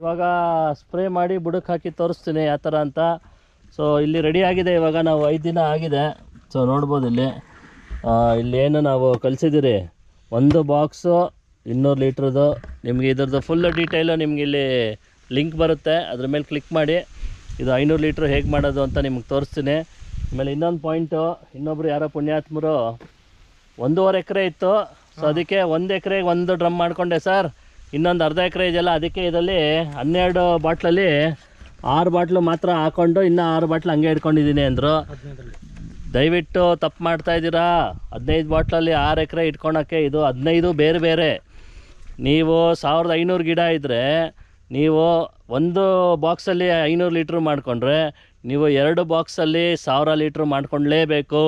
ಇವಾಗ ಸ್ಪ್ರೇ ಮಾಡಿ ಬುಡಕ್ಕೆ ಹಾಕಿ ತೋರಿಸ್ತೀನಿ ಯಾವ ಥರ ಅಂತ. ಸೊ ಇಲ್ಲಿ ರೆಡಿ ಆಗಿದೆ ಇವಾಗ ನಾವು ಐದು ದಿನ ಆಗಿದೆ. ಸೊ ನೋಡ್ಬೋದು ಇಲ್ಲಿ. ಇಲ್ಲೇನು ನಾವು ಕಲಿಸಿದ್ದೀರಿ? ಒಂದು ಬಾಕ್ಸು ಇನ್ನೂರು ಲೀಟ್ರದ್ದು. ನಿಮಗೆ ಇದ್ರದ್ದು ಫುಲ್ ಡೀಟೇಲು ನಿಮ್ಗೆ ಇಲ್ಲಿ ಲಿಂಕ್ ಬರುತ್ತೆ. ಅದ್ರ ಮೇಲೆ ಕ್ಲಿಕ್ ಮಾಡಿ. ಇದು ಐನೂರು ಲೀಟ್ರ್ ಹೇಗೆ ಮಾಡೋದು ಅಂತ ನಿಮ್ಗೆ ತೋರಿಸ್ತೀನಿ. ಆಮೇಲೆ ಇನ್ನೊಂದು ಪಾಯಿಂಟು ಇನ್ನೊಬ್ರು ಯಾರೋ ಪುಣ್ಯಾತ್ಮರು ಒಂದೂವರೆ ಎಕರೆ ಇತ್ತು. ಸೊ ಅದಕ್ಕೆ ಒಂದು ಎಕರೆಗೆ ಒಂದು ಡ್ರಮ್ ಮಾಡಿಕೊಂಡೆ ಸರ್ ಇನ್ನೊಂದು ಅರ್ಧ ಎಕರೆ ಇದೆಯಲ್ಲ, ಅದಕ್ಕೆ ಇದರಲ್ಲಿ ಹನ್ನೆರಡು ಬಾಟ್ಲಲ್ಲಿ ಆರು ಬಾಟ್ಲು ಮಾತ್ರ ಹಾಕ್ಕೊಂಡು ಇನ್ನೂ ಆರು ಬಾಟ್ಲು ಹಂಗೆ ಇಟ್ಕೊಂಡಿದ್ದೀನಿ ಅಂದರು. ದಯವಿಟ್ಟು ತಪ್ಪು ಮಾಡ್ತಾ ಇದ್ದೀರಾ? ಹದಿನೈದು ಬಾಟ್ಲಲ್ಲಿ ಆರು ಎಕರೆ ಇಟ್ಕೊಳಕ್ಕೆ ಇದು ಹದಿನೈದು ಬೇರೆ ಬೇರೆ. ನೀವು ಸಾವಿರದ ಐನೂರು ಗಿಡ ಇದ್ದರೆ ನೀವು ಒಂದು ಬಾಕ್ಸಲ್ಲಿ ಐನೂರು ಲೀಟ್ರು ಮಾಡಿಕೊಂಡ್ರೆ, ನೀವು ಎರಡು ಬಾಕ್ಸಲ್ಲಿ ಸಾವಿರ ಲೀಟ್ರು ಮಾಡ್ಕೊಳ್ಲೇಬೇಕು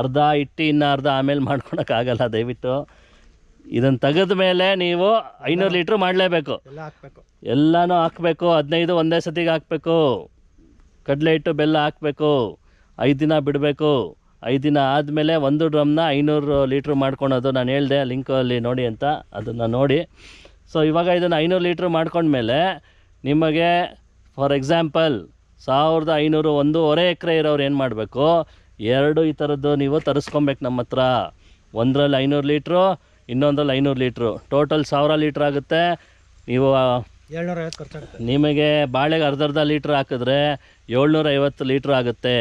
ಅರ್ಧ ಇಟ್ಟು ಇನ್ನು ಅರ್ಧ ಆಮೇಲೆ ಮಾಡ್ಕೊಳಕ್ಕಾಗಲ್ಲ, ದಯವಿಟ್ಟು. ಇದನ್ನು ತೆಗೆದ ಮೇಲೆ ನೀವು ಐನೂರು ಲೀಟ್ರ್ ಮಾಡಲೇಬೇಕು. ಎಲ್ಲ ಹಾಕ್ಬೇಕು. ಎಲ್ಲನೂ ಹಾಕಬೇಕು. ಹದಿನೈದು ಒಂದೇ ಸತಿಗೆ ಹಾಕಬೇಕು. ಕಡಲೆ ಹಿಟ್ಟು ಬೆಲ್ಲ ಹಾಕಬೇಕು. ಐದು ದಿನ ಬಿಡಬೇಕು. ಐದು ದಿನ ಆದಮೇಲೆ ಒಂದು ಡ್ರಮ್ನ ಐನೂರು ಲೀಟ್ರ್ ಮಾಡ್ಕೊಳೋದು ನಾನು ಹೇಳಿದೆ ಲಿಂಕಲ್ಲಿ ನೋಡಿ ಅಂತ ಅದನ್ನು ನೋಡಿ. ಸೊ ಇವಾಗ ಇದನ್ನು ಐನೂರು ಲೀಟ್ರ್ ಮಾಡ್ಕೊಂಡ್ಮೇಲೆ ನಿಮಗೆ ಫಾರ್ ಎಕ್ಸಾಂಪಲ್ ಸಾವಿರದ ಐನೂರು ಒಂದೂವರೆ ಎಕರೆ ಇರೋರು ಏನು ಮಾಡಬೇಕು? ಎರಡು ಈ ಥರದ್ದು ನೀವು ತರಿಸ್ಕೊಬೇಕು ನಮ್ಮ ಹತ್ರ. ಒಂದರಲ್ಲಿ ಐನೂರು ಲೀಟ್ರು ಇನ್ನೊಂದರಲ್ಲಿ ಐನೂರು ಲೀಟ್ರು. ಟೋಟಲ್ ಸಾವಿರ ಲೀಟ್ರ್ ಆಗುತ್ತೆ. ನೀವು ಏಳ್ನೂರ ಐವತ್ತು ಖರ್ಚಾಗುತ್ತೆ. ನಿಮಗೆ ಬಾಳೆಗೆ ಅರ್ಧ ಅರ್ಧ ಲೀಟ್ರ್ ಹಾಕಿದ್ರೆ ಏಳ್ನೂರ ಐವತ್ತು ಲೀಟ್ರ್ ಆಗುತ್ತೆ.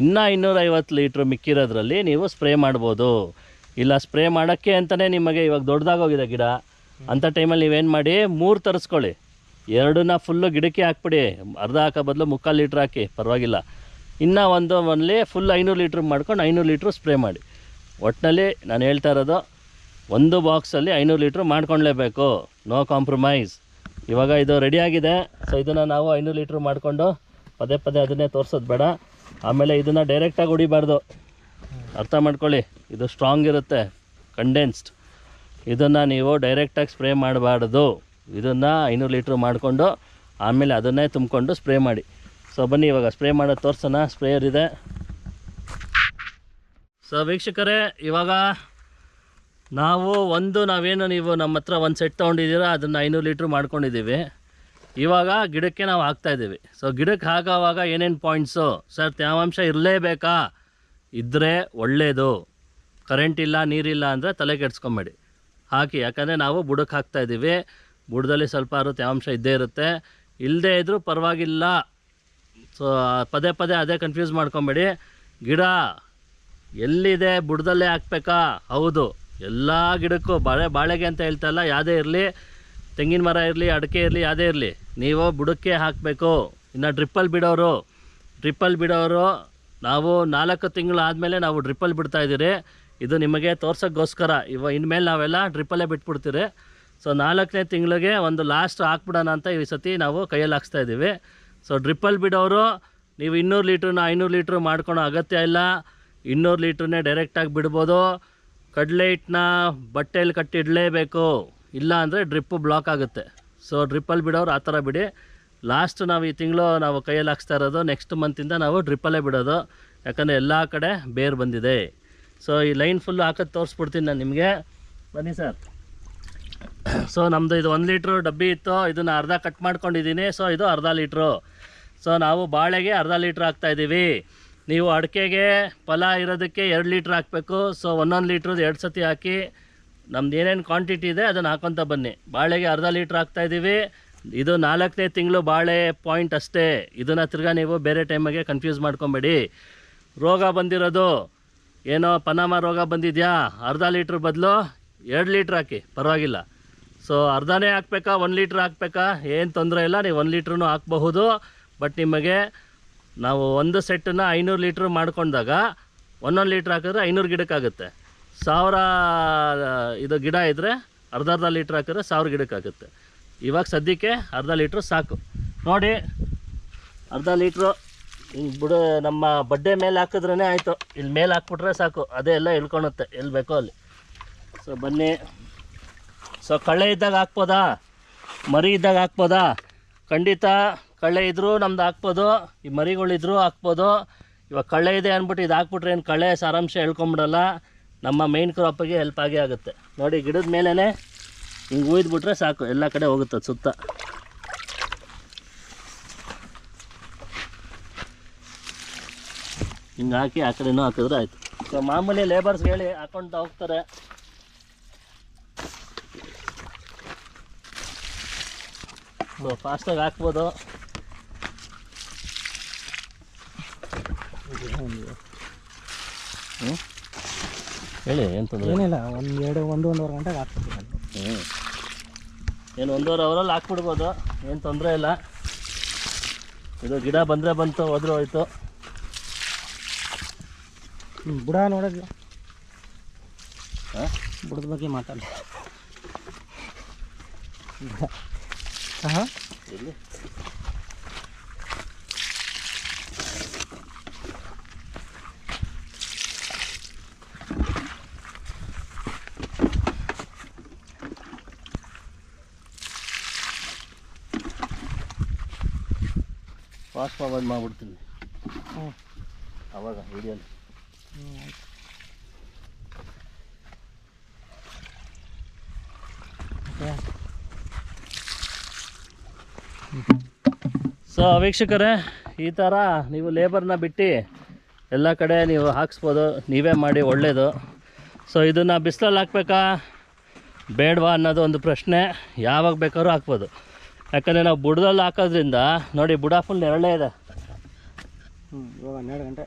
ಇನ್ನೂ ಇನ್ನೂರೈವತ್ತು ಲೀಟ್ರ್ ಮಿಕ್ಕಿರೋದ್ರಲ್ಲಿ ನೀವು ಸ್ಪ್ರೇ ಮಾಡ್ಬೋದು. ಇಲ್ಲ ಸ್ಪ್ರೇ ಮಾಡೋಕ್ಕೆ ಅಂತಲೇ ನಿಮಗೆ ಇವಾಗ ದೊಡ್ಡದಾಗೋಗಿದೆ ಗಿಡ. ಅಂಥ ಟೈಮಲ್ಲಿ ನೀವೇನು ಮಾಡಿ ಮೂರು ತರಿಸ್ಕೊಳ್ಳಿ. ಎರಡನ್ನ ಫುಲ್ಲು ಗಿಡಕ್ಕೆ ಹಾಕ್ಬಿಡಿ. ಅರ್ಧ ಹಾಕೋ ಬದಲು ಮುಕ್ಕಾಲು ಲೀಟ್ರ್ ಹಾಕಿ ಪರವಾಗಿಲ್ಲ. ಇನ್ನೂ ಒಂದು ಒನ್ಲಿ ಫುಲ್ ಐನೂರು ಲೀಟ್ರ್ ಮಾಡ್ಕೊಂಡು ಐನೂರು ಲೀಟ್ರ್ ಸ್ಪ್ರೇ ಮಾಡಿ. ಒಟ್ಟಿನಲ್ಲಿ ನಾನು ಹೇಳ್ತಾ ಇರೋದು ಒಂದು ಬಾಕ್ಸಲ್ಲಿ ಐನೂರು ಲೀಟ್ರ್ ಮಾಡ್ಕೊಳ್ಲೇಬೇಕು ನೋ ಕಾಂಪ್ರಮೈಸ್ ಇವಾಗ ಇದು ರೆಡಿಯಾಗಿದೆ ಸೊ ಇದನ್ನು ನಾವು ಐನೂರು ಲೀಟ್ರ್ ಮಾಡಿಕೊಂಡು ಪದೇ ಪದೇ ಅದನ್ನೇ ತೋರಿಸೋದು ಬೇಡ. ಆಮೇಲೆ ಇದನ್ನು ಡೈರೆಕ್ಟಾಗಿ ಹೊಡಿಬಾರ್ದು. ಅರ್ಥ ಮಾಡ್ಕೊಳ್ಳಿ. ಇದು ಸ್ಟ್ರಾಂಗ್ ಇರುತ್ತೆ. ಕಂಡೆನ್ಸ್ಡ್ ಇದನ್ನು ನೀವು ಡೈರೆಕ್ಟಾಗಿ ಸ್ಪ್ರೇ ಮಾಡಬಾರ್ದು. ಇದನ್ನು ಐನೂರು ಲೀಟ್ರ್ ಮಾಡಿಕೊಂಡು ಆಮೇಲೆ ಅದನ್ನೇ ತುಂಬಿಕೊಂಡು ಸ್ಪ್ರೇ ಮಾಡಿ. ಸೊ ಬನ್ನಿ, ಇವಾಗ ಸ್ಪ್ರೇ ಮಾಡೋದು ತೋರಿಸೋಣ. ಸ್ಪ್ರೇಯರ್ ಇದೆ. ಸೊ ವೀಕ್ಷಕರೇ, ಇವಾಗ ನಾವು ಒಂದು, ನಾವೇನು ನೀವು ನಮ್ಮ ಹತ್ರ ಒಂದು ಸೆಟ್ ತೊಗೊಂಡಿದ್ದೀರ, ಅದನ್ನು ಐನೂರು ಲೀಟ್ರ್ ಮಾಡ್ಕೊಂಡಿದ್ದೀವಿ. ಇವಾಗ ಗಿಡಕ್ಕೆ ನಾವು ಹಾಕ್ತಾಯಿದ್ದೀವಿ ಸೊ ಗಿಡಕ್ಕೆ ಹಾಕೋವಾಗ ಏನೇನು ಪಾಯಿಂಟ್ಸು ಸರ್ ತೇವಾಂಶ ಇರಲೇಬೇಕಾ? ಇದ್ದರೆ ಒಳ್ಳೆಯದು ಕರೆಂಟ್ ಇಲ್ಲ ನೀರಿಲ್ಲ ಅಂದರೆ ತಲೆ ಕೆಡ್ಸ್ಕೊಂಬೇಡಿ. ಹಾಕಿ, ಯಾಕಂದರೆ ನಾವು ಬುಡಕ್ಕೆ ಹಾಕ್ತಾಯಿದ್ದೀವಿ ಬುಡದಲ್ಲಿ ಸ್ವಲ್ಪ ಆದರೂ ತೇವಾಂಶ ಇದ್ದೇ ಇರುತ್ತೆ. ಇಲ್ಲದೇ ಇದ್ದರೂ ಪರವಾಗಿಲ್ಲ. ಸೊ ಪದೇ ಪದೇ ಅದೇ ಕನ್ಫ್ಯೂಸ್ ಮಾಡ್ಕೊಬೇಡಿ. ಗಿಡ ಎಲ್ಲಿದೆ? ಬುಡದಲ್ಲೇ ಹಾಕ್ಬೇಕಾ? ಹೌದು. ಎಲ್ಲ ಗಿಡಕ್ಕೂ ಬಾಳೆ, ಬಾಳೆಗೆ ಅಂತ ಹೇಳ್ತಾ ಇಲ್ಲ ಯಾವುದೇ ಇರಲಿ, ತೆಂಗಿನ ಮರ ಇರಲಿ, ಅಡಿಕೆ ಇರಲಿ, ಯಾವುದೇ ಇರಲಿ, ನೀವು ಬುಡಕ್ಕೆ ಹಾಕಬೇಕು. ಇನ್ನು ಡ್ರಿಪ್ಪಲ್ಲಿ ಬಿಡೋರು ಡ್ರಿಪ್ಪಲ್ಲಿ ಬಿಡೋರು, ನಾವು ನಾಲ್ಕು ತಿಂಗಳು ಆದಮೇಲೆ ನಾವು ಡ್ರಿಪ್ಪಲ್ಲಿ ಬಿಡ್ತಾ ಇದ್ದೀರಿ. ಇದು ನಿಮಗೆ ತೋರ್ಸೋಕ್ಕೋಸ್ಕರ. ಇವ ಇನ್ಮೇಲೆ ನಾವೆಲ್ಲ ಡ್ರಿಪ್ಪಲ್ಲೇ ಬಿಟ್ಬಿಡ್ತೀರಿ. ಸೊ ನಾಲ್ಕನೇ ತಿಂಗಳಿಗೆ ಒಂದು ಲಾಸ್ಟ್ ಹಾಕ್ಬಿಡೋಣ ಅಂತ ಈ ಸತಿ ನಾವು ಕೈಯಲ್ಲಿ ಹಾಕ್ಸ್ತಾ ಇದ್ದೀವಿ. ಸೊ ಡ್ರಿಪ್ಪಲ್ಲಿ ಬಿಡೋರು, ನೀವು ಇನ್ನೂರು ಲೀಟ್ರನ್ನ ಐನೂರು ಲೀಟ್ರ್ ಮಾಡ್ಕೊಳೋ ಅಗತ್ಯ ಇಲ್ಲ. ಇನ್ನೂರು ಲೀಟ್ರನ್ನೇ ಡೈರೆಕ್ಟಾಗಿ ಬಿಡ್ಬೋದು. ಕಡಲೆ ಹಿಟ್ಟನ್ನ ಬಟ್ಟೆಯಲ್ಲಿ ಕಟ್ಟಿಡಲೇಬೇಕು ಇಲ್ಲ ಅಂದರೆ ಡ್ರಿಪ್ಪು ಬ್ಲಾಕ್ ಆಗುತ್ತೆ. ಸೊ ಡ್ರಿಪ್ಪಲ್ಲಿ ಬಿಡೋರು ಆ ಥರ ಬಿಡಿ. ಲಾಸ್ಟ್ ನಾವು ಈ ತಿಂಗಳು ನಾವು ಕೈಯಲ್ಲಿ ಹಾಕ್ಸ್ತಾ ಇರೋದು ನೆಕ್ಸ್ಟ್ ಮಂತಿಂದ ನಾವು ಡ್ರಿಪ್ಪಲ್ಲೇ ಬಿಡೋದು. ಯಾಕಂದರೆ ಎಲ್ಲ ಕಡೆ ಬೇರು ಬಂದಿದೆ. ಸೊ ಈ ಲೈನ್ ಫುಲ್ಲು ಹಾಕೋದು ತೋರಿಸ್ಬಿಡ್ತೀನಿ ನಾನು ನಿಮಗೆ. ಬನ್ನಿ ಸರ್ ಸೊ ನಮ್ಮದು ಇದು ಒಂದು ಲೀಟ್ರು ಡಬ್ಬಿ ಇತ್ತು. ಇದನ್ನು ಅರ್ಧ ಕಟ್ ಮಾಡ್ಕೊಂಡಿದ್ದೀನಿ. ಸೊ ಇದು ಅರ್ಧ ಲೀಟ್ರು. ಸೊ ನಾವು ಬಾಳೆಗೆ ಅರ್ಧ ಲೀಟ್ರ್ ಹಾಕ್ತಾಯಿದ್ದೀವಿ ನೀವು ಅಡಿಕೆಗೆ ಫಲ ಇರೋದಕ್ಕೆ ಎರಡು ಲೀಟ್ರ್ ಹಾಕಬೇಕು. ಸೊ ಒಂದೊಂದು ಲೀಟ್ರದ್ದು ಎರಡು ಸತಿ ಹಾಕಿ, ನಮ್ದು ಏನೇನು ಕ್ವಾಂಟಿಟಿ ಇದೆ ಅದನ್ನು ಹಾಕೊತ ಬನ್ನಿ. ಬಾಳೆಗೆ ಅರ್ಧ ಲೀಟ್ರ್ ಹಾಕ್ತಾಯಿದ್ದೀವಿ ಇದು ನಾಲ್ಕನೇ ತಿಂಗಳು ಬಾಳೆ ಪಾಯಿಂಟ್ ಅಷ್ಟೇ. ಇದನ್ನು ತಿರ್ಗಾ ನೀವು ಬೇರೆ ಟೈಮಿಗೆ ಕನ್ಫ್ಯೂಸ್ ಮಾಡ್ಕೊಬೇಡಿ. ರೋಗ ಬಂದಿರೋದು, ಏನೋ ಪನಾಮ ರೋಗ ಬಂದಿದೆಯಾ? ಅರ್ಧ ಲೀಟ್ರ್ ಬದಲು ಎರಡು ಲೀಟ್ರ್ ಹಾಕಿ, ಪರವಾಗಿಲ್ಲ. ಸೊ ಅರ್ಧನೇ ಹಾಕ್ಬೇಕಾ, ಒಂದು ಲೀಟ್ರ್ ಹಾಕ್ಬೇಕಾ? ಏನು ತೊಂದರೆ ಇಲ್ಲ, ನೀವು ಒಂದು ಲೀಟ್ರೂ ಹಾಕಬಹುದು. ಬಟ್ ನಿಮಗೆ ನಾವು ಒಂದು ಸೆಟ್ಟನ್ನು ಐನೂರು ಲೀಟ್ರ್ ಮಾಡ್ಕೊಂಡಾಗ ಒಂದೊಂದು ಲೀಟ್ರ್ ಹಾಕಿದ್ರೆ ಐನೂರು ಗಿಡಕ್ಕಾಗುತ್ತೆ. ಸಾವಿರ, ಇದು ಗಿಡ ಇದ್ದರೆ ಅರ್ಧ ಅರ್ಧ ಲೀಟ್ರ್ ಹಾಕಿದ್ರೆ ಸಾವಿರ ಗಿಡಕ್ಕಾಗುತ್ತೆ. ಇವಾಗ ಸದ್ಯಕ್ಕೆ ಅರ್ಧ ಲೀಟ್ರ್ ಸಾಕು. ನೋಡಿ, ಅರ್ಧ ಲೀಟ್ರು ಹಿಂಗೆ ಬಿಡು, ನಮ್ಮ ಬಡ್ಡೆ ಮೇಲೆ ಹಾಕಿದ್ರೇ ಆಯಿತು. ಇಲ್ಲಿ ಮೇಲೆ ಹಾಕ್ಬಿಟ್ರೆ ಸಾಕು. ಅದೇ ಎಲ್ಲ ಇಳ್ಕೊಳುತ್ತೆ ಎಲ್ಲಿ ಬೇಕೋ ಅಲ್ಲಿ. ಸೊ ಬನ್ನಿ. ಸೊ ಕಳ್ಳೆ ಇದ್ದಾಗ ಹಾಕ್ಬೋದಾ? ಮರಿ ಇದ್ದಾಗ ಹಾಕ್ಬೋದಾ? ಖಂಡಿತ ಕಳ್ಳೆ ಇದ್ದರೂ ನಮ್ದು ಹಾಕ್ಬೋದು, ಈ ಮರಿಗಳಿದ್ರೂ ಹಾಕ್ಬೋದು. ಇವಾಗ ಕಳ್ಳೆ ಇದೆ ಅಂದ್ಬಿಟ್ಟು ಇದು ಹಾಕ್ಬಿಟ್ರೆ ಏನು ಕಳೆ ಸಾರಾಂಶ ಹೇಳ್ಕೊಂಬಿಡಲ್ಲ. ನಮ್ಮ ಮೇನ್ ಕ್ರಾಪಿಗೆ ಹೆಲ್ಪ್ ಆಗೇ ಆಗುತ್ತೆ. ನೋಡಿ, ಗಿಡದ ಮೇಲೇ ಹಿಂಗೆ ಉಯ್ದುಬಿಟ್ರೆ ಸಾಕು, ಎಲ್ಲ ಕಡೆ ಹೋಗುತ್ತೆ ಸುತ್ತ. ಹಿಂಗೆ ಹಾಕಿ ಆ ಕಡೆನೂ ಹಾಕಿದ್ರೆ ಆಯಿತು. ಸೊ ಮಾಮೂಲಿ ಲೇಬರ್ಸ್ ಹೇಳಿ ಹಾಕೊಂಡು ಹೋಗ್ತಾರೆ. ಫಾಸ್ಟಾಗಿ ಹಾಕ್ಬೋದು. ಹ್ಞೂ ಹೇಳಿ ಏನು ತೊಂದರೆ ಏನಿಲ್ಲ ಒಂದು ಎರಡು ಒಂದು ಒಂದೂವರೆ ಗಂಟೆಗೆ ಹಾಕ್ಬಿಡ್ತೀನಿ ನಾನು ಹ್ಞೂ ಏನು ಒಂದೂವರೆ ಅವರಲ್ಲಿ ಹಾಕ್ಬಿಡ್ಬೋದು ಏನು ತೊಂದರೆ ಇಲ್ಲ. ಇದು ಗಿಡ ಬಂದರೆ ಬಂತು ಹೋದ್ರೆ ಹೋಯ್ತು. ಹ್ಞೂ ಬುಡ ನೋಡೋದು. ಹಾಂ? ಬುಡದ ಬಗ್ಗೆ ಮಾತಾಡಿ ಹಾಂ ಎಲ್ಲಿ? ಫಾಸ್ಟ್ ಫಾರ್ವರ್ಡ್ ಮಾಡಿಬಿಡ್ತೀನಿ. ಹ್ಞೂ ಅವಾಗ ವಿಡಿಯೋಲಿ ಹ್ಞೂ ಆಯ್ತು. ಓಕೆ ಸೊ ವೀಕ್ಷಕರೇ ಈ ಥರ ನೀವು ಲೇಬರ್ನ ಬಿಟ್ಟು ಎಲ್ಲ ಕಡೆ ನೀವು ಹಾಕ್ಸ್ಬೋದು. ನೀವೇ ಮಾಡಿ ಒಳ್ಳೆಯದು ಸೊ ಇದನ್ನು ಬಿಸಿಲಲ್ಲಿ ಹಾಕ್ಬೇಕಾ? ಬೇಡವಾ ಅನ್ನೋದು ಒಂದು ಪ್ರಶ್ನೆ. ಯಾವಾಗ ಬೇಕಾದ್ರೂ ಹಾಕ್ಬೋದು. ಯಾಕಂದರೆ ನಾವು ಬುಡದಲ್ಲಿ ಹಾಕೋದ್ರಿಂದ ನೋಡಿ ಬುಡ ಫುಲ್ ನೆರಳೇ ಇದೆ. ಹ್ಞೂ ಇವಾಗ ಹನ್ನೆರಡು ಗಂಟೆ.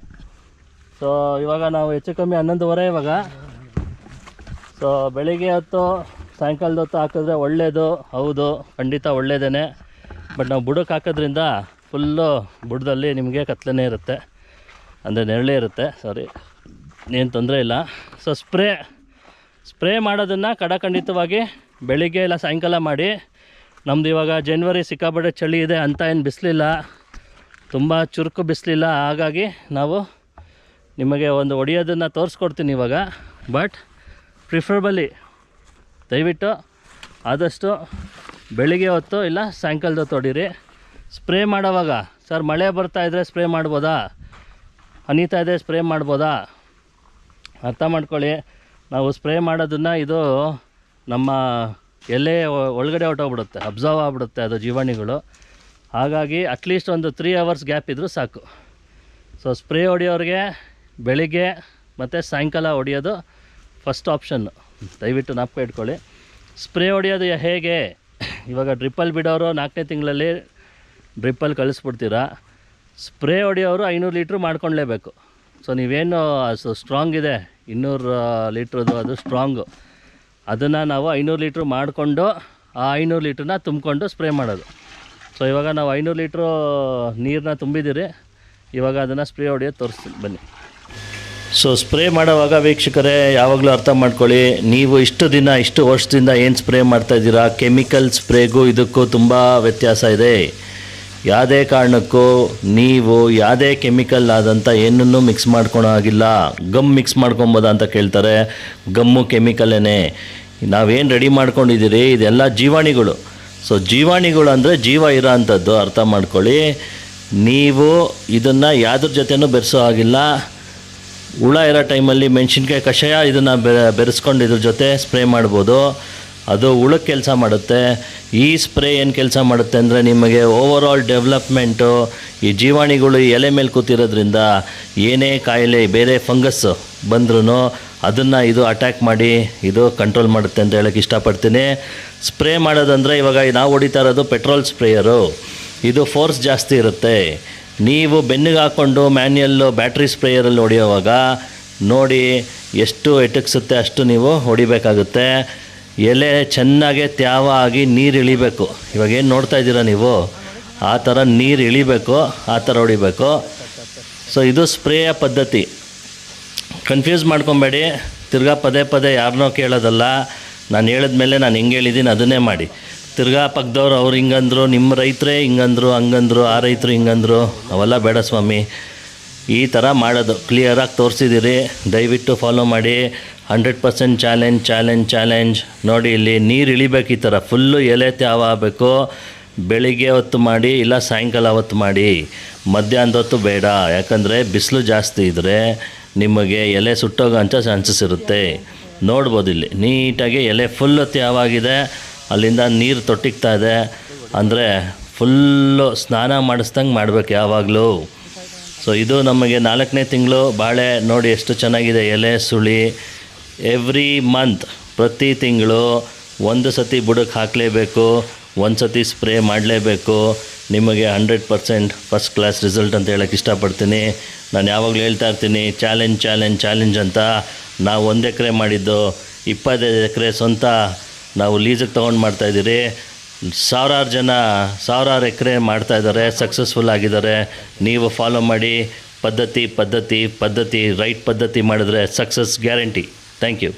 ಸೊ ಇವಾಗ ನಾವು ಹೆಚ್ಚು ಕಮ್ಮಿ ಹನ್ನೊಂದುವರೆ ಇವಾಗ. ಸೊ ಬೆಳಿಗ್ಗೆ ಹೊತ್ತು ಸಾಯಂಕಾಲದ ಹೊತ್ತು ಹಾಕಿದ್ರೆ ಒಳ್ಳೆಯದು ಹೌದು ಖಂಡಿತ ಒಳ್ಳೆಯದೇ ಬಟ್ ನಾವು ಬುಡಕ್ಕೆ ಹಾಕೋದ್ರಿಂದ ಫುಲ್ಲು ಬುಡದಲ್ಲಿ ನಿಮಗೆ ಕತ್ಲೇ ಇರುತ್ತೆ. ಅಂದರೆ ನೆರಳೇ ಇರುತ್ತೆ ಸಾರಿ ಏನು ತೊಂದರೆ ಇಲ್ಲ. ಸೊ ಸ್ಪ್ರೇ ಸ್ಪ್ರೇ ಮಾಡೋದನ್ನು ಕಡಖಂಡಿತವಾಗಿ ಬೆಳಿಗ್ಗೆ ಇಲ್ಲ ಸಾಯಂಕಾಲ ಮಾಡಿ ನಮ್ದು ಇವಾಗ ಜನ್ವರಿ ಸಿಕ್ಕಾಪಟ್ಟೆ ಚಳಿ ಇದೆ ಅಂತ ಏನು ಬಿಸಿಲಿಲ್ಲ. ತುಂಬ ಚುರುಕು ಬಿಸಿಲಿಲ್ಲ. ಹಾಗಾಗಿ ನಾವು ನಿಮಗೆ ಒಂದು ಹೊಡೆಯೋದನ್ನು ತೋರಿಸ್ಕೊಡ್ತೀನಿ ಇವಾಗ. ಬಟ್ ಪ್ರಿಫರಬಲಿ ದಯವಿಟ್ಟು ಆದಷ್ಟು ಬೆಳಿಗ್ಗೆ ಹೊತ್ತು ಇಲ್ಲ ಸಾಯಂಕಾಲದ ಹೊತ್ತು ಹೊಡೀರಿ. ಸ್ಪ್ರೇ ಮಾಡೋವಾಗ ಸರ್ ಮಳೆ ಬರ್ತಾ ಇದ್ದರೆ ಸ್ಪ್ರೇ ಮಾಡ್ಬೋದಾ? ಹನಿತಾ ಇದೆ ಸ್ಪ್ರೇ ಮಾಡ್ಬೋದಾ? ಅರ್ಥ ಮಾಡ್ಕೊಳ್ಳಿ. ನಾವು ಸ್ಪ್ರೇ ಮಾಡೋದನ್ನು ಇದು ನಮ್ಮ ಎಲೆ ಒ- ಒಳಗಡೆ ಹೊಟ್ಟೋಗ್ಬಿಡುತ್ತೆ ಅಬ್ಸರ್ವ್ ಆಗಿಬಿಡುತ್ತೆ ಅದು ಜೀವಾಣಿಗಳು. ಹಾಗಾಗಿ ಅಟ್ಲೀಸ್ಟ್ ಒಂದು ತ್ರೀ ಅವರ್ಸ್ ಗ್ಯಾಪ್ ಇದ್ದರೂ ಸಾಕು. ಸೊ ಸ್ಪ್ರೇ ಹೊಡೆಯೋರಿಗೆ ಬೆಳಿಗ್ಗೆ ಮತ್ತು ಸಾಯಂಕಾಲ ಹೊಡೆಯೋದು ಫಸ್ಟ್ ಆಪ್ಷನ್ನು ದಯವಿಟ್ಟು ನಾಪ್ಕ ಇಟ್ಕೊಳ್ಳಿ. ಸ್ಪ್ರೇ ಹೊಡೆಯೋದು ಹೇಗೆ? ಇವಾಗ ಡ್ರಿಪ್ಪಲ್ಲಿ ಬಿಡೋರು ನಾಲ್ಕನೇ ತಿಂಗಳಲ್ಲಿ ಡ್ರಿಪ್ಪಲ್ಲಿ ಕಳಿಸ್ಬಿಡ್ತೀರಾ? ಸ್ಪ್ರೇ ಹೊಡೆಯೋರು ಐನೂರು ಲೀಟ್ರ್ ಮಾಡ್ಕೊಳ್ಲೇಬೇಕು. ಸೊ ನೀವೇನು ಸ್ಟ್ರಾಂಗ್ ಇದೆ. ಇನ್ನೂರು ಲೀಟ್ರದ್ದು ಅದು ಸ್ಟ್ರಾಂಗು ಅದನ್ನು ನಾವು ಐನೂರು ಲೀಟ್ರ್ ಮಾಡಿಕೊಂಡು ಆ ಐನೂರು ಲೀಟ್ರನ್ನ ತುಂಬಿಕೊಂಡು ಸ್ಪ್ರೇ ಮಾಡೋದು. ಸೊ ಇವಾಗ ನಾವು ಐನೂರು ಲೀಟ್ರು ನೀರನ್ನ ತುಂಬಿದ್ದೀರಿ. ಇವಾಗ ಅದನ್ನು ಸ್ಪ್ರೇ ಹೊಡೆಯೋದು ತೋರಿಸ್ತೀನಿ. ಬನ್ನಿ. ಸೊ ಸ್ಪ್ರೇ ಮಾಡೋವಾಗ ವೀಕ್ಷಕರೇ, ಯಾವಾಗಲೂ ಅರ್ಥ ಮಾಡ್ಕೊಳ್ಳಿ. ನೀವು ಇಷ್ಟು ದಿನ, ಇಷ್ಟು ವರ್ಷದಿಂದ ಏನು ಸ್ಪ್ರೇ ಮಾಡ್ತಾ ಇದ್ದೀರಾ? ಕೆಮಿಕಲ್ ಸ್ಪ್ರೇಗೂ ಇದಕ್ಕೂ ತುಂಬ ವ್ಯತ್ಯಾಸ ಇದೆ. ಯಾವುದೇ ಕಾರಣಕ್ಕೂ ನೀವು ಯಾವುದೇ ಕೆಮಿಕಲ್ ಆದಂಥ ಏನನ್ನೂ ಮಿಕ್ಸ್ ಮಾಡ್ಕೊಳೋ ಆಗಿಲ್ಲ ಗಮ್ ಮಿಕ್ಸ್ ಮಾಡ್ಕೊಬೋದಾ ಅಂತ ಕೇಳ್ತಾರೆ. ಗಮ್ಮು ಕೆಮಿಕಲೇ ನಾವೇನು ರೆಡಿ ಮಾಡ್ಕೊಂಡಿದ್ದೀರಿ? ಇದೆಲ್ಲ ಜೀವಾಣಿಗಳು. ಸೊ ಜೀವಾಣಿಗಳು ಅಂದರೆ ಜೀವ ಇರೋ ಅಂಥದ್ದು ಅರ್ಥ ಮಾಡ್ಕೊಳ್ಳಿ. ನೀವು ಇದನ್ನು ಯಾವ್ದ್ರ ಜೊತೆನೂ ಬೆರೆಸೋ ಆಗಿಲ್ಲ ಹುಳ ಇರೋ ಟೈಮಲ್ಲಿ ಮೆಣಸಿನ್ಕಾಯಿ ಕಷಾಯ ಇದನ್ನು ಬೆರೆಸ್ಕೊಂಡು ಇದ್ರ ಜೊತೆ ಸ್ಪ್ರೇ ಮಾಡ್ಬೋದು. ಅದು ಉಳಕ್ಕೆ ಕೆಲಸ ಮಾಡುತ್ತೆ. ಈ ಸ್ಪ್ರೇ ಏನು ಕೆಲಸ ಮಾಡುತ್ತೆ ಅಂದರೆ ನಿಮಗೆ ಓವರ್ ಆಲ್ ಡೆವಲಪ್ಮೆಂಟು ಈ ಜೀವಾಣಿಗಳು ಎಲೆ ಮೇಲೆ ಕೂತಿರೋದ್ರಿಂದ ಏನೇ ಕಾಯಿಲೆ, ಬೇರೆ ಫಂಗಸ್ ಬಂದ್ರೂ ಅದನ್ನು ಇದು ಅಟ್ಯಾಕ್ ಮಾಡಿ, ಇದು ಕಂಟ್ರೋಲ್ ಮಾಡುತ್ತೆ ಅಂತ ಹೇಳೋಕ್ಕೆ ಇಷ್ಟಪಡ್ತೀನಿ. ಸ್ಪ್ರೇ ಮಾಡೋದಂದರೆ ಇವಾಗ ನಾವು ಹೊಡಿತಾ ಇರೋದು ಪೆಟ್ರೋಲ್ ಸ್ಪ್ರೇಯರು ಇದು ಫೋರ್ಸ್ ಜಾಸ್ತಿ ಇರುತ್ತೆ. ನೀವು ಬೆನ್ನಿಗೆ ಹಾಕ್ಕೊಂಡು ಮ್ಯಾನ್ಯಲ್ಲು ಬ್ಯಾಟ್ರಿ ಸ್ಪ್ರೇಯರಲ್ಲಿ ಹೊಡೆಯುವಾಗ ನೋಡಿ ಎಷ್ಟು ಎಟಕ್ಸುತ್ತೆ ಅಷ್ಟು ನೀವು ಹೊಡಿಬೇಕಾಗುತ್ತೆ. ಎಲೆ ಚೆನ್ನಾಗೆ ತ್ಯಾವ ಆಗಿ ನೀರು ಇಳಿಬೇಕು. ಇವಾಗ ಏನು ನೋಡ್ತಾ ಇದ್ದೀರಾ ನೀವು? ಆ ಥರ ನೀರು ಇಳಿಬೇಕು, ಆ ಥರ ಹೊಡಿಬೇಕು. ಸೊ ಇದು ಸ್ಪ್ರೇಯ ಪದ್ಧತಿ. ಕನ್ಫ್ಯೂಸ್ ಮಾಡ್ಕೊಬೇಡಿ. ತಿರ್ಗಾ ಪದೇ ಪದೇ ಯಾರನ್ನೋ ಕೇಳೋದಲ್ಲ. ನಾನು ಹೇಳಿದ ಮೇಲೆ ನಾನು ಹೆಂಗೆ ಹೇಳಿದ್ದೀನಿ ಅದನ್ನೇ ಮಾಡಿ. ತಿರ್ಗಾ ಪಕ್ಕದವ್ರು ಅವ್ರು ಹಿಂಗಂದ್ರು ನಿಮ್ಮ ರೈತರೇ ಹಿಂಗಂದ್ರು, ಹಂಗಂದ್ರು, ಆ ರೈತರು ಹಿಂಗಂದ್ರು, ಅವೆಲ್ಲ ಬೇಡ ಸ್ವಾಮಿ. ಈ ಥರ ಮಾಡೋದು. ಕ್ಲಿಯರಾಗಿ ತೋರಿಸಿದ್ದೀರಿ ದಯವಿಟ್ಟು ಫಾಲೋ ಮಾಡಿ. Hundred percent challenge challenge challenge ನೋಡಿ, ಇಲ್ಲಿ ನೀರು ಇಳಿಬೇಕು ಈ ಥರ. ಫುಲ್ಲು ಎಲೆ ತ್ಯಾವ ಆಗಬೇಕು. ಬೆಳಿಗ್ಗೆ ಹೊತ್ತು ಮಾಡಿ, ಇಲ್ಲ ಸಾಯಂಕಾಲ ಹೊತ್ತು ಮಾಡಿ. ಮಧ್ಯಾಹ್ನದ ಹೊತ್ತು ಬೇಡ. ಯಾಕಂದರೆ ಬಿಸಿಲು ಜಾಸ್ತಿ ಇದ್ದರೆ ನಿಮಗೆ ಎಲೆ ಸುಟ್ಟೋಗೋ ಅಂಥ ಚಾನ್ಸಸ್ ಇರುತ್ತೆ. ನೋಡ್ಬೋದು ಇಲ್ಲಿ. ನೀಟಾಗಿ ಎಲೆ ಫುಲ್ಲು ತ್ಯಾವಾಗಿದೆ ಅಲ್ಲಿಂದ ನೀರು ತೊಟ್ಟಿಗ್ತಾ ಇದೆ. ಅಂದರೆ ಫುಲ್ಲು ಸ್ನಾನ ಮಾಡಿಸ್ದಂಗೆ ಮಾಡಬೇಕು ಯಾವಾಗಲೂ. ಸೊ ಇದು ನಮಗೆ ನಾಲ್ಕನೇ ತಿಂಗಳು. ಬಾಳೆ ನೋಡಿ ಎಷ್ಟು ಚೆನ್ನಾಗಿದೆ. ಎಲೆ, ಸುಳಿ. ಎವ್ರಿ ಮಂತ್ ಪ್ರತಿ ತಿಂಗಳು ಒಂದು ಸತಿ ಬುಡಕ್ಕೆ ಹಾಕಲೇಬೇಕು, ಒಂದು ಸತಿ ಸ್ಪ್ರೇ ಮಾಡಲೇಬೇಕು. ನಿಮಗೆ hundred percent first class result ಅಂತ ಹೇಳೋಕ್ಕೆ ಇಷ್ಟಪಡ್ತೀನಿ. ನಾನು ಯಾವಾಗಲೂ ಹೇಳ್ತಾ ಇರ್ತೀನಿ ಚಾಲೆಂಜ್ ಚಾಲೆಂಜ್ ಚಾಲೆಂಜ್ ಅಂತ ನಾವು ಒಂದು ಎಕರೆ ಮಾಡಿದ್ದು, ಇಪ್ಪತ್ತೈದು ಎಕರೆ ಸ್ವಂತ ನಾವು ಲೀಸಿಗೆ ತೊಗೊಂಡು ಮಾಡ್ತಾಯಿದ್ದೀರಿ ಸಾವಿರಾರು ಜನ, ಸಾವಿರಾರು ಎಕರೆ ಮಾಡ್ತಾ ಇದ್ದಾರೆ ಸಕ್ಸಸ್ಫುಲ್ ಆಗಿದ್ದಾರೆ. ನೀವು ಫಾಲೋ ಮಾಡಿ, ಪದ್ಧತಿ ಪದ್ಧತಿ ಪದ್ಧತಿ ರೈಟ್ ಪದ್ಧತಿ ಮಾಡಿದ್ರೆ ಸಕ್ಸಸ್ ಗ್ಯಾರಂಟಿ Thank you.